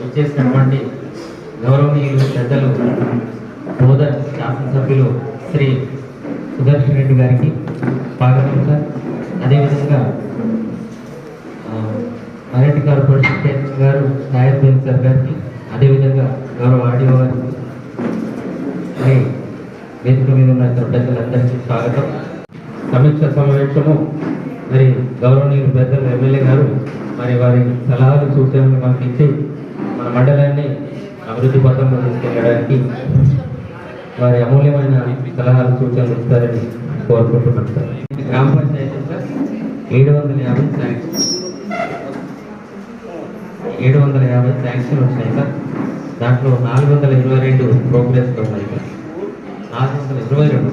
ఇచ్చేసినటువంటి గౌరవనీయులు పెద్దలు బోధన్ శాసనసభ్యులు శ్రీ సుదర్శన్ రెడ్డి గారికి స్వాగతం సార్ అదేవిధంగా ఆ, కార్పొరేషన్ చైర్మన్ గారు నాయర్బేన్ సార్ గారికి అదేవిధంగా గౌరవ ఆడియో గారికి మరి వేదిక మీద ఉన్న ఇతర పెద్దలందరికీ స్వాగతం సమీక్ష సమావేశము మరి గౌరవనీయులు పెద్దలు ఎమ్మెల్యే గారు మరి వారి సలహాలు సూచనలు మనకి ఇచ్చి మన మండలాన్ని అభివృద్ధి పథంలో తీసుకెళ్ళడానికి వారి అమూల్యమైన సలహాలు సూచనలు ఇస్తారని కోరుకుంటున్నాను సార్. గ్రామ పంచాయతీ సార్ ఏడు వందల యాభై శాంక్షన్ ఏడు వందల యాభై శాంక్షన్ వచ్చినాయి సార్. దాంట్లో నాలుగు వందల ఇరవై రెండు ప్రోగ్రెస్లో ఉన్నాయి సార్. నాలుగు వందల ఇరవై రెండు.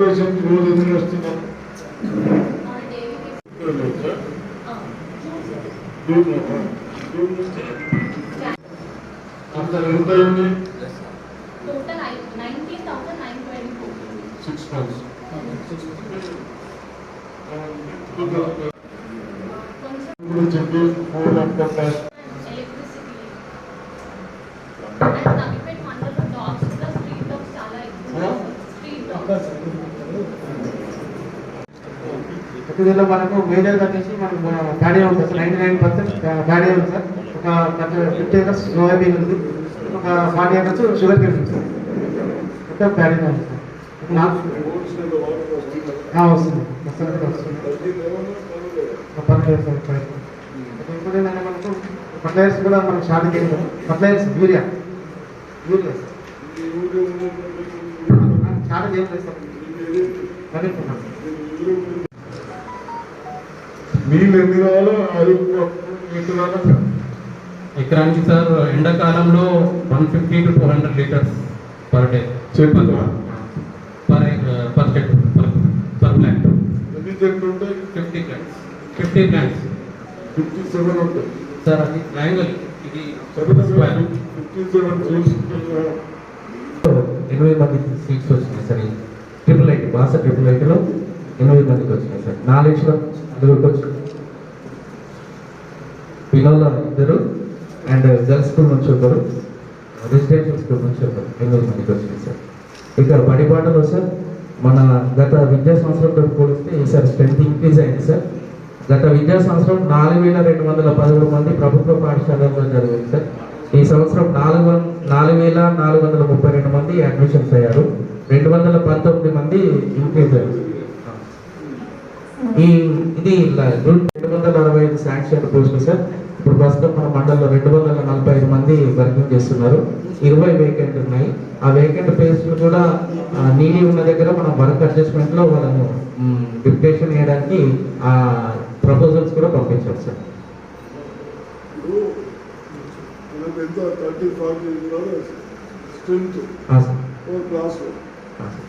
సార్ రోజు ఎందుకు వస్తున్నారు అంత ఎంత అయింది four సిక్స్ మంత్స్ చెప్పి ఫోర్ అంతా Electricity. ప్రతిదిలో మనకు మేజర్ వచ్చేసి మనకు ప్యాడీ ఉంది sir. Ninety nine percent paddy ఉంది సార్. ఒక ఫిఫ్టీ ఎకర్స్ సోయాబీన్ ఉంది. ఒక ఫార్టీ ఎకర్స్ షుగర్ కేన్ ఉంది సార్. మొత్తం ప్యాడీ ఉంది సార్. వస్తుంది. పర్లేదు సార్ ఇప్పుడు ఏంటంటే మనకు ఫర్టిలైజర్స్ కూడా మనం షార్టేజ్ చేయాలి ఫర్టిలైజర్స్ యూరియా యూరియా సార్ ఏం చేయలేదు సార్. కనుక్కున్నాం నీళ్ళు ఎన్ని కావాలో అది ఎన్ని కావాలో ఎకరానికి సార్ ఎండాకాలంలో one fifty to two hundred litres per day. చెప్పుదా per per చెట్టు పర్ పర్ ప్లాంట్. ఎన్ని చెట్లు ఉంటాయి? Fifty plants. Fifty plants. Fifty seven ఉంటాయి. సార్ అది ట్రయాంగల్ ఇది ఫిఫ్టీ సెవెన్ మందికి సీట్స్ వచ్చినాయి సార్ ట్రిపుల్ ఐటీ బాస ట్రిపుల్ ఐటీలో ఎనిమిది మందికి వచ్చినాయి సార్. నాలెడ్జ్లో అందులోకి వచ్చి పిల్లల ఇద్దరు అండ్ గర్ల్స్ స్కూల్ నుంచి ఒకరు రెసిడెన్షియల్ స్కూల్ నుంచి ఒకరు ఎనిమిది మందికి వచ్చింది సార్. ఇక బడిపాటలో సార్ మన గత విద్యా సంవత్సరంతో పోలిస్తే ఈసారి స్ట్రెంత్ ఇంక్రీజ్ అయింది సార్. గత విద్యా సంవత్సరం నాలుగు వేల రెండు వందల పదమూడు మంది ప్రభుత్వ పాఠశాలల్లో చదివింది సార్. ఈ సంవత్సరం నాలుగు వంద నాలుగు వేల నాలుగు వందల ముప్పై రెండు మంది అడ్మిషన్స్ అయ్యారు. రెండు వందల పంతొమ్మిది మంది ఇంక్రీజ్ అయ్యారు. ఈ ఇది రెండు వందల అరవై ఐదు శాంక్షన్ పోస్టులు సార్. ఇప్పుడు ప్రస్తుతం మన మండలంలో రెండు వందల నలభై ఐదు మంది వర్కింగ్ చేస్తున్నారు. ఇరవై వేకెంట్ ఉన్నాయి. ఆ వేకెంట్ ప్లేస్లు కూడా నీడి ఉన్న దగ్గర మనం వర్క్ అడ్జస్ట్మెంట్లో వాళ్ళను డిప్యుటేషన్ చేయడానికి ఆ ప్రపోజల్స్ కూడా పంపించాం సార్. స్ట్రెంత్. క్లాస్. ఆ సార్.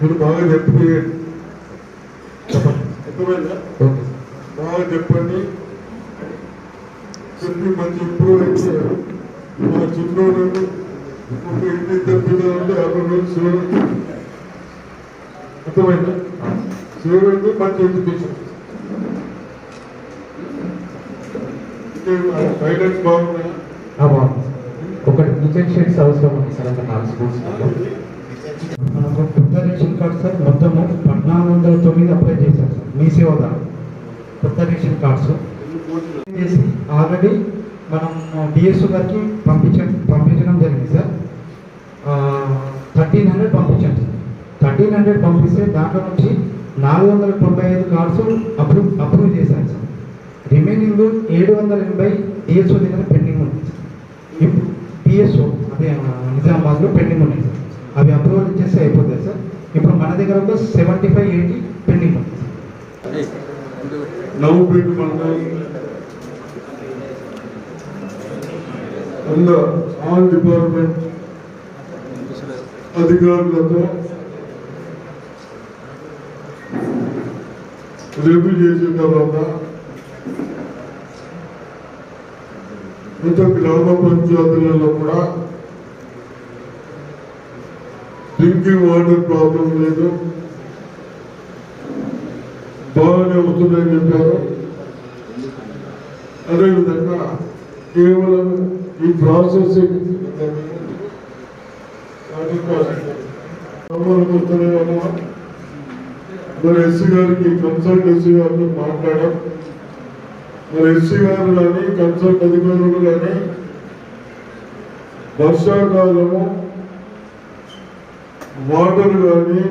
మీరు బాగా చెప్పి. బాగా చెప్పండి. చెప్పి మంచి ఇంప్రూవ్ అయితే మన చిన్నోడు ఇంటి అక్కడ అర్థమైందా? అయితే మంచి ఎడ్యుకేషన్ గైడెన్స్ బాగున్నాయా. ఒకటి కిచెన్ అవసరం ఉంది సార్ అక్కడ నాలుగు స్కూల్స్. సార్ కొత్త రేషన్ కార్డ్ సార్ మొత్తము పద్నాలుగు వందల తొమ్మిది అప్లై చేశారు సార్ మీ సేవ ద్వారా కొత్త రేషన్ కార్డ్స్ చేసి ఆల్రెడీ మనం డిఎస్ఓ గారికి పంపించడం పంపించడం జరిగింది సార్. థర్టీన్ హండ్రెడ్ పంపించాం థర్టీన్ హండ్రెడ్ పంపిస్తే దాంట్లో నుంచి నాలుగు వందల తొంభై ఐదు కార్డ్స్ అప్రూవ్ అప్రూవ్ చేశాను సార్. రిమైనింగ్ ఏడు వందల ఎనభై డిఎస్ఓ దగ్గర పెండింగ్ ఉంది సార్. ఇప్పుడు పిఎస్ఓ అదే నిజామాబాద్లో పెండింగ్ ఉన్నాయి సార్. అవి అప్రూవల్ ఇచ్చేస్తే అయిపోతాయి సార్. ఇప్పుడు మన దగ్గర ఒక సెవెంటీ ఫైవ్ ఎయిటీ పెండింగ్ ఉంది నవ్వుపేట మండలం అంద ఆల్ డిపార్ట్మెంట్ అధికారులతో రేపు చేసిన తర్వాత ఇంత గ్రామ పంచాయతీలలో కూడా డ్రింకింగ్ వాటర్ ప్రాబ్లం లేదు. బాగానే వస్తున్నాయని చెప్పారు. అదేవిధంగా కేవలం ఈ ప్రాసెసింగ్ మరి ఎస్సీ గారికి కన్సల్ట్ ఎస్సీ గారిని మాట్లాడాం మరి ఎస్సీ గారు కానీ కన్సల్ట్ అధికారులు కానీ వర్షాకాలము వాటర్ కానీ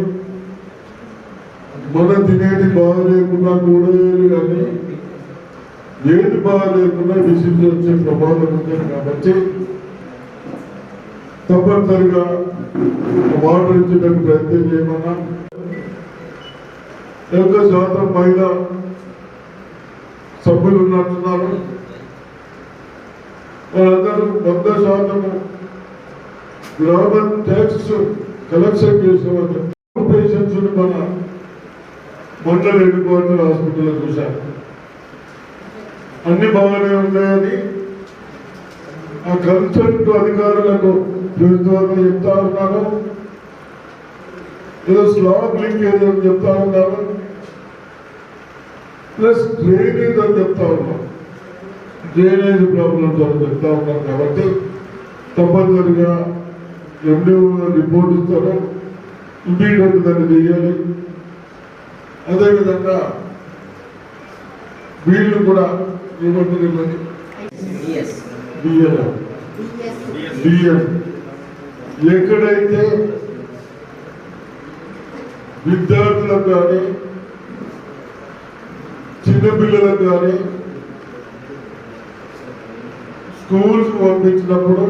మన తినేది బాగా లేకుండా కూరగాయలు కానీ ఏది బాగా లేకుండా డిసీజ్ వచ్చే ప్రమాదం ఉంది కాబట్టి తప్పనిసరిగా వాటర్ ఇచ్చేటట్టు ప్రయత్నం చేయమన్నా. ఎక్కువ శాతం మహిళా సభ్యులు ఉన్నట్టున్నారు. వాళ్ళందరూ వంద శాతము గ్రామ ట్యాక్స్ కలెక్షన్ చేసేవాళ్ళు పేషెంట్స్ మన మండల హెడ్ క్వార్టర్ హాస్పిటల్లో చూశాను అన్ని బాగానే ఉన్నాయని ఆ కన్సల్ట్ అధికారులకు ప్రభుత్వాన్ని చెప్తా ఉన్నాను ఏదో స్లాబ్ లింకేజ్ అని చెప్తా ఉన్నాను ప్లస్ డ్రైనేజ్ అని చెప్తా ఉన్నాను డ్రైనేజ్ ప్రాబ్లమ్స్ అని చెప్తా ఉన్నాను కాబట్టి తప్పనిసరిగా ఎండిఓ రిపోర్ట్ ఇస్తాను ఇమీడియట్ దాన్ని చేయాలి. అదేవిధంగా వీళ్ళు కూడా బిఎల్. ఎక్కడైతే విద్యార్థులకు కానీ చిన్నపిల్లలకు కానీ స్కూల్స్ పంపించినప్పుడు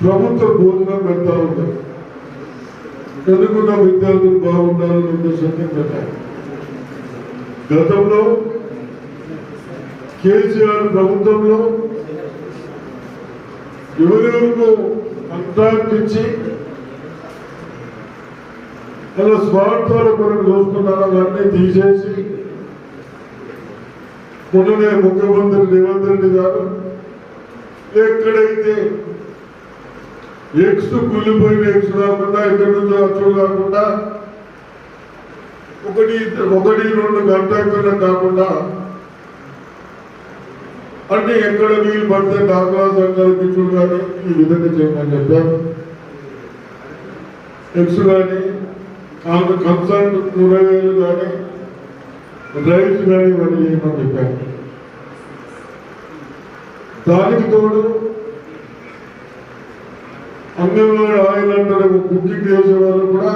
ప్రభుత్వ భోజనం పెడతా ఉంటారు. చదువుకున్న విద్యార్థులు బాగుండాలని ఉద్దేశంతో పెట్టారు గతంలో కేసీఆర్ ప్రభుత్వంలో ఎవరెవరికి కాంట్రాక్ట్ ఇచ్చి అలా స్వార్థాలు కొరకు చూసుకున్నారో అవన్నీ తీసేసి మొన్ననే ముఖ్యమంత్రి రేవంత్ రెడ్డి గారు ఎక్కడైతే ఎక్స్ కూలిపోయిన ఎక్స్ కాకుండా ఎక్కడి నుంచో అచ్చులు కాకుండా ఒకటి ఒకటి రెండు గంటల కాకుండా అంటే ఎక్కడ వీలు పడితే డాక్రా సంఘాలు ఇచ్చుడు కానీ ఈ విధంగా చేయమని చెప్పారు ఎక్స్ కానీ ఆమె కన్సల్ట్ కూరగాయలు కానీ రైస్ కానీ ఇవన్నీ చేయమని చెప్పారు దానికి తోడు అంగన్వాడీ ఆయన అంటారు కుకింగ్ చేసే వాళ్ళు కూడా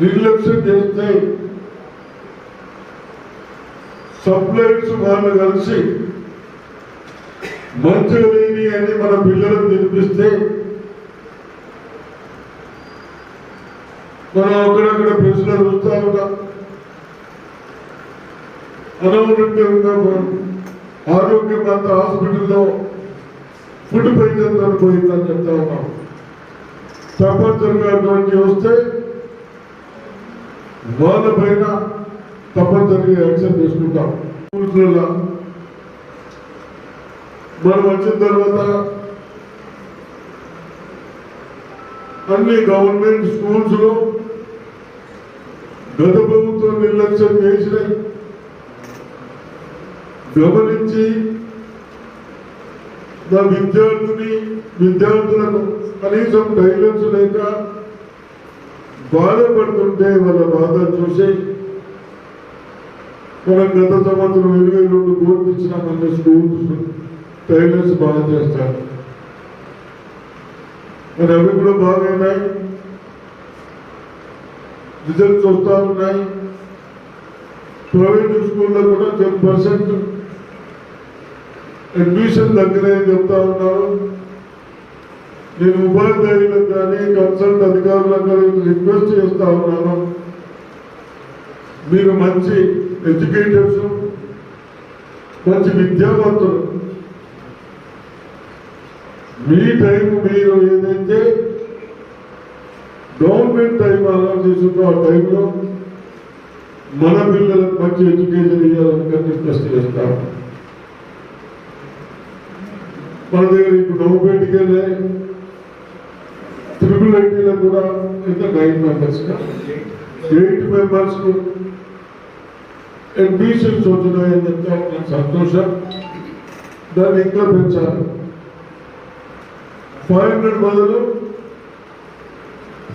నిర్లక్ష్యం చేస్తే సప్లైస్ వాళ్ళు కలిసి మంచిగా లేని అని మన పిల్లలకు తినిపిస్తే మనం అక్కడక్కడ ప్రశ్న చూస్తా ఉంటాం. అనారోగ్యంగా ఆరోగ్యమంత హాస్పిటల్లో ఫుడ్ పైసలు పోయిందని చెప్తా ఉన్నాం. తప్పనిసరిగా అటువంటి వస్తే వాళ్ళ పైన తప్పనిసరిగా యాక్షన్ తీసుకుంటాం. మనం వచ్చిన తర్వాత అన్ని గవర్నమెంట్ స్కూల్స్లో గత ప్రభుత్వం నిర్లక్ష్యం చేసినాయి గమనించి విద్యార్థిని విద్యార్థులకు కనీసం టైలెన్స్ లేక బాధపడుతుంటే వాళ్ళ బాధ చూసి మనం గత సంవత్సరం ఇరవై రెండు కోట్లు ఇచ్చిన మన స్కూల్స్ టైలర్స్ బాగా చేస్తారు. మరి అవి కూడా బాగున్నాయి రిజల్ట్స్ వస్తూ ఉన్నాయి. ప్రైవేట్ స్కూల్లో కూడా టెన్ పర్సెంట్ అడ్మిషన్ దగ్గరే చెప్తా ఉన్నారు. నేను ఉపాధ్యాయులకు కానీ కన్సల్ట్ అధికారులకు కానీ రిక్వెస్ట్ చేస్తా ఉన్నాను. మీరు మంచి ఎడ్యుకేటర్స్ మంచి విద్యావంతులు. మీ టైం మీరు ఏదైతే గవర్నమెంట్ టైం అలవాటు చేసిందో ఆ టైంలో మన పిల్లలకు మంచి ఎడ్యుకేషన్ ఇవ్వాలని రిక్వెస్ట్ చేస్తాము మన దగ్గర ఇప్పుడు నవ్వుపేటకి వెళ్ళే త్రిపుల్ ఐటీలో కూడా ఎంత nine members eight members admissions వచ్చినాయని చెప్తే నాకు సంతోషం. దాన్ని ఇంకా పెంచాలి. ఫైవ్ హండ్రెడ్ బదులు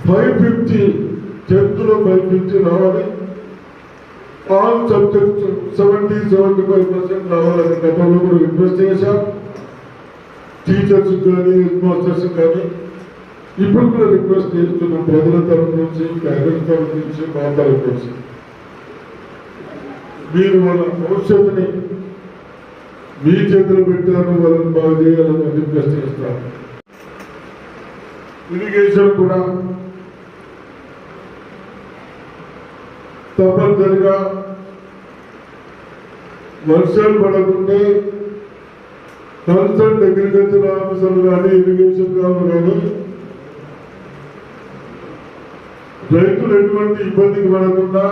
ఫైవ్ ఫిఫ్టీ టెన్త్లో ఫైవ్ ఫిఫ్టీ రావాలి. All subjects seventy seventy five percent రావాలని గతంలో కూడా రిక్వెస్ట్ చేశాం. టీచర్స్ కానీ హెడ్ మాస్టర్స్ కానీ ఇప్పుడు కూడా రిక్వెస్ట్ చేస్తున్నాం ప్రజల తరఫు నుంచి పేరెంట్స్ తరఫు నుంచి మా తరఫు నుంచి. మీరు వాళ్ళ భవిష్యత్తుని మీ చేతిలో పెట్టారు వాళ్ళని బాగా చేయాలని రిక్వెస్ట్ చేస్తారు ఇరిగేషన్ కూడా తప్పనిసరిగా వర్షాలు పడకుంటే కన్సల్ట్ అగ్రికల్చర్ ఆఫీసర్లు కానీ ఇరిగేషన్ వాళ్ళు కానీ రైతులు ఎటువంటి ఇబ్బందికి పడకుండా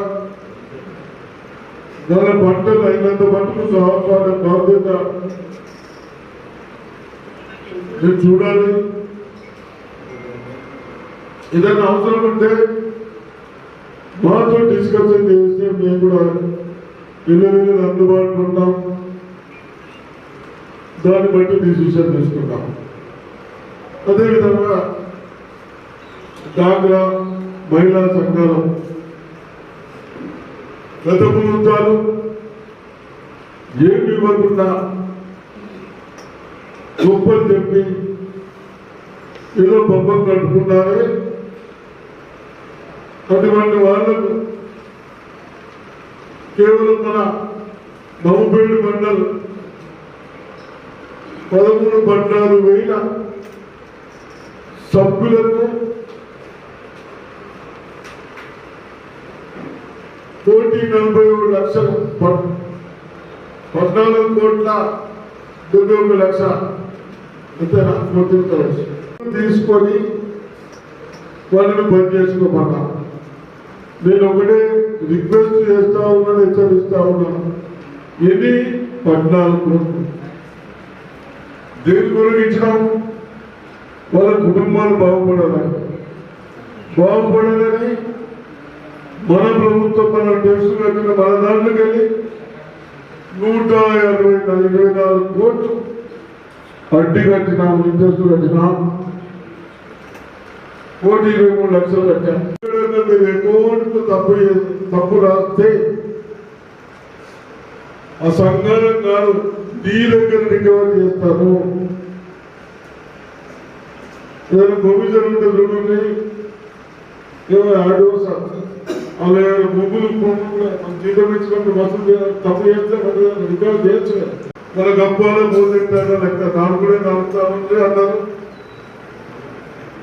వాళ్ళ పంటలు అయినంత మటుకు కాపాడే బాధ్యత. మీరు చూడాలి. ఏదైనా అవసరం ఉంటే మాతో డిస్కషన్ చేస్తే మేము కూడా ఇల్లు ఇల్లు అందుబాటులో ఉంటాం. దాన్ని బట్టి డిసిషన్ తీసుకుంటాం. అదేవిధంగా డాగ్రా మహిళా సంఘాలు గత ప్రభుత్వాలు ఏమి ఇవ్వకుండా గొప్పలు చెప్పి ఏదో బొమ్మం కట్టుకున్నారే అటువంటి వాళ్ళకు కేవలం మన నవ్వుపేడు మండల్ పదమూడు పద్నాలుగు వేల సభ్యులకు కోటి నలభై ఏడు లక్షల పద్నాలుగు కోట్ల తొమ్మిది ఒక లక్ష ఇతర కోటి తీసుకొని వాళ్ళని పని చేసుకోమన్నా నేను ఒకటే రిక్వెస్ట్ చేస్తా ఉన్నాను హెచ్చరిస్తా ఉన్నాను. ఎన్ని? పద్నాలుగు కోట్లు. దేని కొరకు ఇచ్చినాం వాళ్ళ కుటుంబాలు బాగుపడాలని బాగుపడాలని మన ప్రభుత్వం మన టెస్ట్ కట్టిన మన దాంట్లోకి వెళ్ళి నూట ఇరవై ఇరవై నాలుగు కోట్లు అడ్డు కట్టినాం ఇంట్రెస్ట్ కట్టినాం. కోటి ఇరవై మూడు లక్షలు కట్టాం. ఎక్కడైనా మీరు అకౌంట్ తప్పు తప్పు రాస్తే ఆ సంఘాలం కాదు. నీ దగ్గర రికవర్ చేస్తాను. నేను ప్రొవిజన్ ఉంటే చూడండి ఏమైనా అలా భూములు జీతం ఇచ్చినప్పుడు వసూలు తప్పు చేస్తే రికవర్ చేయొచ్చు మన గప్పాలే మూడు లెక్క నాకు కూడా నడుపుతా అన్నారు.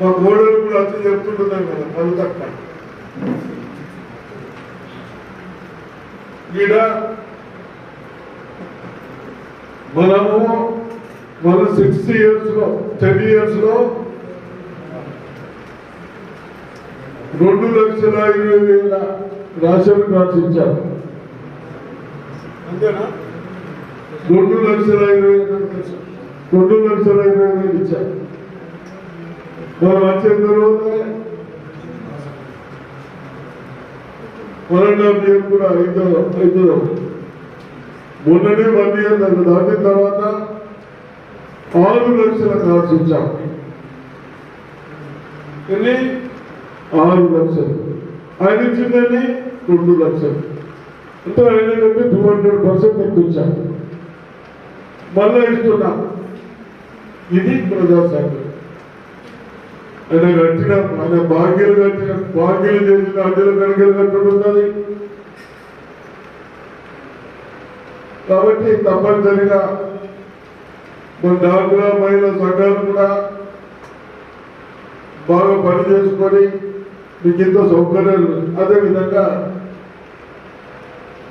మా గోడలు కూడా వచ్చి చెప్తుంటున్నాయి కదా పది తక్కువ ఈడ మనము మన సిక్స్ ఇయర్స్లో టెన్ ఇయర్స్లో రెండు లక్షల ఇరవై వేల రేషన్ కార్డ్స్ అంతేనా? రెండు లక్షల ఇరవై రెండు లక్షల ఇరవై వేలు ఇచ్చారు మనం వచ్చిన తర్వాత వన్ అండ్ హాఫ్ ఇయర్ కూడా ఐదు ఐదు మొన్ననే వన్ ఇయర్ దాన్ని దాటిన తర్వాత ఆరు లక్షల కార్డ్స్ ఇచ్చాం. ఎన్ని? ఆరు లక్షలు. ఆయన ఇచ్చిందని రెండు లక్షలు. అంటే ఆయన కంటే టూ హండ్రెడ్ పర్సెంట్ ఎక్కువ ఇచ్చాం మళ్ళా ఇస్తున్నా. ఇది ప్రజాస్వామ్యం. ఆయన కట్టిన ఆయన భాగ్యాలు కట్టిన భాగ్యాలు చేసిన అందులో కనుకలు కట్టుకుంటుంది కాబట్టి తప్పనిసరిగా మన డాక్టర్ మహిళా సంఘాలు కూడా బాగా పని చేసుకొని మీకు ఇంత సౌకర్యాలు అదేవిధంగా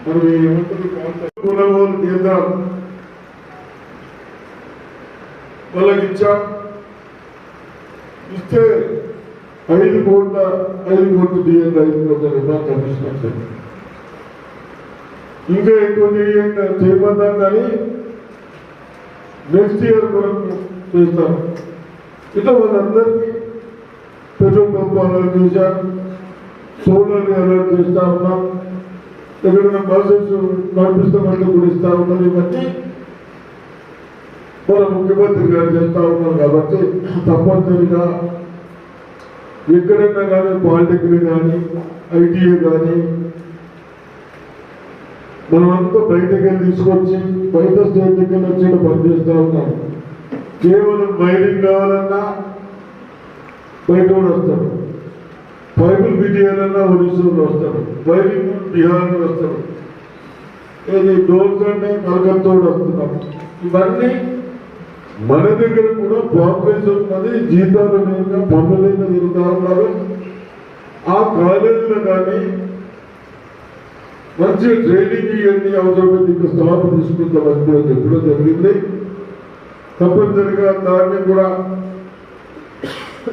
మనం ఏమంటుంది కొనుగోలు కేంద్రాలు వాళ్ళకి ఇచ్చాం. ఇస్తే ఐదు కోట్ల ఐదు కోట్లు డిఎన్ ఐదు కోట్ల రూపాయలు కమిషన్ ఇంకా ఎక్కువ చేయండి చేయమన్నాం కానీ నెక్స్ట్ ఇయర్ మనం చేస్తాం. ఇట్లా మనందరికీ పెట్రోల్ పంప్ అలర్ట్ చేశాం సోలార్ అలర్ట్ చేస్తా ఉన్నాం. ఎక్కడైనా బస్సెస్ నడిపిస్తామంటే కూడా ఇస్తా ఉన్నాం. ఇవన్నీ మన ముఖ్యమంత్రి గారు చేస్తూ ఉన్నారు కాబట్టి తప్పనిసరిగా ఎక్కడైనా కానీ పాలిటెక్నిక్ కానీ ఐటీఐ కానీ మనమంతా బయటకు వెళ్ళి తీసుకొచ్చి బయట స్టేట్ దగ్గర వచ్చి పనిచేస్తూ ఉన్నాం. కేవలం వైరింగ్ కావాలన్నా బయట కూడా వస్తాడు పైపులు ఫిట్ చేయాలన్నా ఒడిశాలో వస్తాడు వైరింగ్ బీహార్ వస్తాడు ఇది డోర్స్ అంటే కలకత్తా కూడా వస్తున్నాం. ఇవన్నీ మన దగ్గర కూడా ప్రోగ్రెస్ ఉన్నది జీతాలు లేక పనులు లేక తిరుగుతా ఉన్నారు. ఆ కాలేజీలో కానీ మంచి ట్రైనింగ్ ఇవన్నీ అవసరమైతే ఇంకా స్టాఫ్ తీసుకుందామని కూడా చెప్పడం జరిగింది. తప్పనిసరిగా దాన్ని కూడా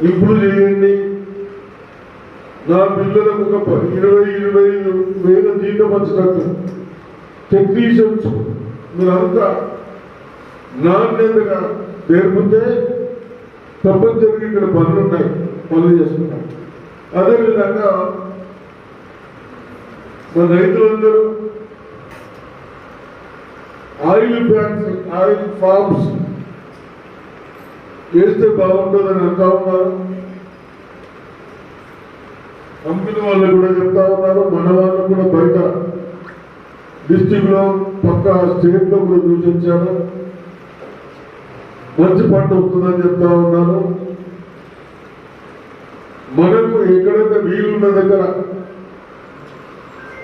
ఇంప్రూవ్ చేయండి. నా పిల్లలకు ఒక ఇరవై ఇరవై ఐదు వేల జీతం వచ్చినట్టు. టెక్నీషియన్స్ మీరంతా నాణ్యతగా నేర్పితే తప్పనిసరిగా ఇక్కడ పనులు ఉన్నాయి పనులు చేసుకుంటాం అదేవిధంగా మన రైతులందరూ ఆయిల్ ప్లాంట్స్ ఆయిల్ ఫార్మ్స్ వేస్తే బాగుంటుందని అంటా ఉన్నారు. కంపెనీ వాళ్ళు కూడా చెప్తా ఉన్నారు. మన వాళ్ళు కూడా బయట డిస్టిక్లో పక్క స్టేట్లో కూడా చూసి మంచి పంట వస్తుందని చెప్తా ఉన్నారు. మనకు ఎక్కడైతే వీలున్న దగ్గర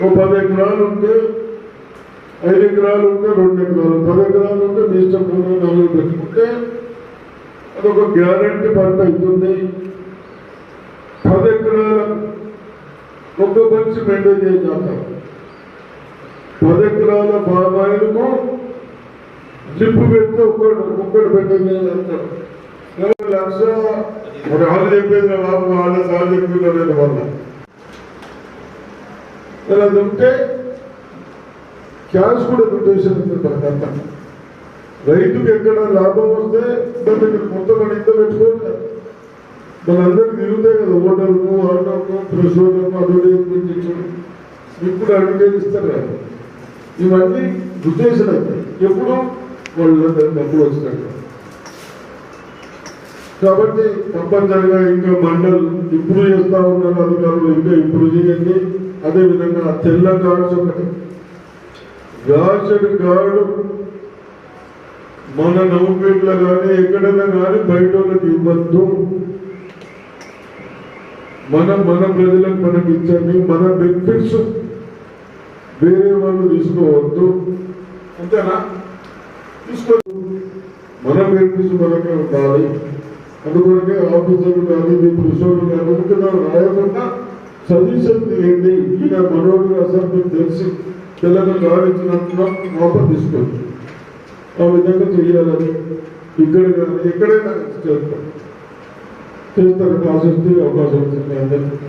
ఓ పది ఎకరాలు ఉంటే ఐదు ఎకరాలు ఉంటే రెండు ఎకరాలు పది ఎకరాలు ఉంటే మీ ఇష్టం మూడు నాలుగు పెట్టుకుంటే అదొక గ్యారంటీ పంట అవుతుంది. పది ఎకరాల ఒక్క మంచి మెయింటైన్ చేసేస్తాం పది ఎకరాల బాబాయిలకు జిప్పు పెడితే ఒక్కడు ఒక్కడు పెట్టింది అంటారు. లక్ష మరి వాళ్ళు చెప్పేది లాభం బాబు వాళ్ళ సార్ చెప్తున్నారు వాళ్ళ మరి అది ఉంటే క్యాష్ కూడా పెట్టేసి అంత రైతుకు ఎక్కడ లాభం వస్తే దాని దగ్గర మొత్తం మన ఇంత పెట్టుకోవాలి మనందరికి తిరుగుతాయి కదా ఓటర్లు ఆటోకు ప్రసోదకు అడ్వర్టైజ్మెంట్ ఇప్పుడు అడ్వర్టైజ్ ఇస్తారు. కదా ఇవన్నీ ఉద్దేశం ఎప్పుడు వాళ్ళు డబ్బులు వచ్చినట్టు కాబట్టి తప్పనిసరిగా ఇంకా మండల్ ఇంప్రూవ్ చేస్తూ ఉన్నారు అధికారులు ఇంకా ఇంప్రూవ్ చేయండి. అదేవిధంగా తెల్ల గాడ్స్ ఒకటి. గాజడు గాడు మన నౌపేట్లో కానీ ఎక్కడైనా కానీ బయట వాళ్ళకి ఇవ్వద్దు. మనం మన ప్రజలకు మనకి ఇచ్చండి మన బెనిఫిట్స్ వేరే వాళ్ళు తీసుకోవద్దు. అంతేనా? తీసుకోవద్దు. మన బెనిఫిట్స్ మనకే ఉండాలి. అందుకొరకే ఆఫీసర్లు కానీ మీ పురుషులు కానీ ఉంటున్నారు. రాయకుండా సజెషన్ ఏంటి ఈయన మనోడు అసలు తెలిసి తెలంగాణ గాడించినట్టుగా మాపం తీసుకోవచ్చు ఆ విధంగా చేయాలని ఇక్కడ ఎక్కడైనా చేస్తారు. చేస్తారని ఆశిస్తే అవకాశం ఉంటుంది అందరికీ.